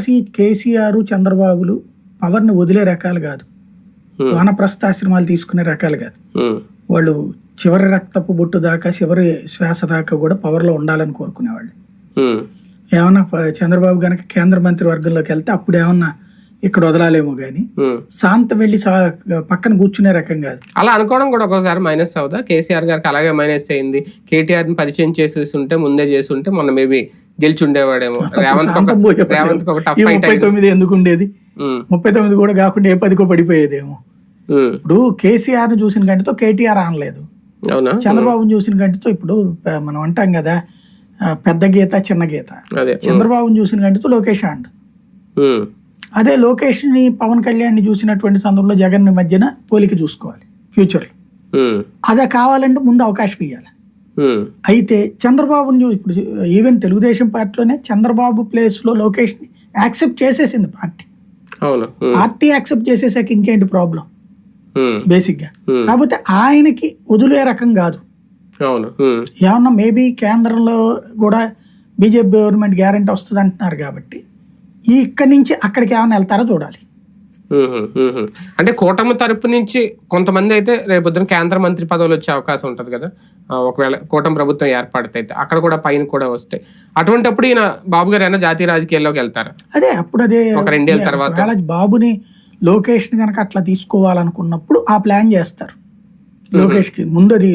తెలిసి కేసీఆర్ చంద్రబాబులు పవర్ని వదిలే రకాలు కాదు. వానప్రస్థాశ్రమాలు తీసుకునే రకాలు కాదు. వాళ్ళు చివరి రక్తపు బొట్టు దాకా చివరి శ్వాస దాకా కూడా పవర్లో ఉండాలని కోరుకునేవాళ్ళు. ఏమన్నా చంద్రబాబు గనక కేంద్ర మంత్రి వర్గంలోకి వెళ్తే అప్పుడు ఏమన్నా ఇక్కడ వదలాలేమో గాని. శాంత వెళ్ళి పక్కన కూర్చునే రకం కాదు. అలా అనుకోవడం కూడా ఒక్కోసారి మైనస్ అవుదా? కేసీఆర్ గారికి అలాగే మైనస్ అయింది. కేటీఆర్ని పరిచయం చేసి ఉంటే ముందే చేసి ఉంటే మొన్న మేబీ గెలిచి ఉండేవాడేమో రేవంత్. రేవంత్ ఒక టఫ్ ముప్పై తొమ్మిది ఎందుకు ఉండేది? ముప్పై తొమ్మిది కూడా కాకుండా ఏ పదికో పడిపోయేదేమో. ఇప్పుడు కేసీఆర్ని చూసిన గంటతో కేటీఆర్ అనలేదు అవునా? చంద్రబాబుని చూసిన గంటతో ఇప్పుడు మనం అంటాం కదా పెద్ద గీత చిన్న గీత. అదే. చంద్రబాబుని చూసిన గంటతో లోకేష్ అండ్. అదే లోకేష్ని పవన్ కళ్యాణ్ని చూసినటువంటి సందర్భంలో జగన్ని మధ్యన పోలిక చూసుకోవాలి ఫ్యూచర్లో అదే కావాలంటే ముందు అవకాశం ఇవ్వాలి అయితే చంద్రబాబుని ఇప్పుడు ఈవెన్ తెలుగుదేశం పార్టీలోనే చంద్రబాబు ప్లేస్లో లోకేష్ని యాక్సెప్ట్ చేసేసింది పార్టీ. పార్టీ యాక్సెప్ట్ చేసేసాక ఇంకేంటి ప్రాబ్లం? బేసిక్గా. కాకపోతే ఆయనకి వదిలే రకం కాదు. ఏమన్నా మేబీ కేంద్రంలో కూడా బీజేపీ గవర్నమెంట్ గ్యారంటీ వస్తుంది అంటున్నారు కాబట్టి ఇక్కడి నుంచి అక్కడికి ఏమైనా వెళ్తారో చూడాలి. అంటే కూటమి తరపు నుంచి కొంతమంది అయితే రేపొద్దున కేంద్ర మంత్రి పదవులు వచ్చే అవకాశం ఉంటది కదా. ఒకవేళ కూటమి ప్రభుత్వం ఏర్పడితే అక్కడ కూడా పైన కూడా వస్తాయి అటువంటిప్పుడు ఈయన బాబు గారు అయినా జాతీయ రాజకీయాల్లోకి వెళ్తారు? అదే అప్పుడు అదే ఒక రెండేళ్ళ తర్వాత. బాబుని లోకేష్ కనుక అట్లా తీసుకోవాలనుకున్నప్పుడు ఆ ప్లాన్ చేస్తారు. లోకేష్కి ముందు అది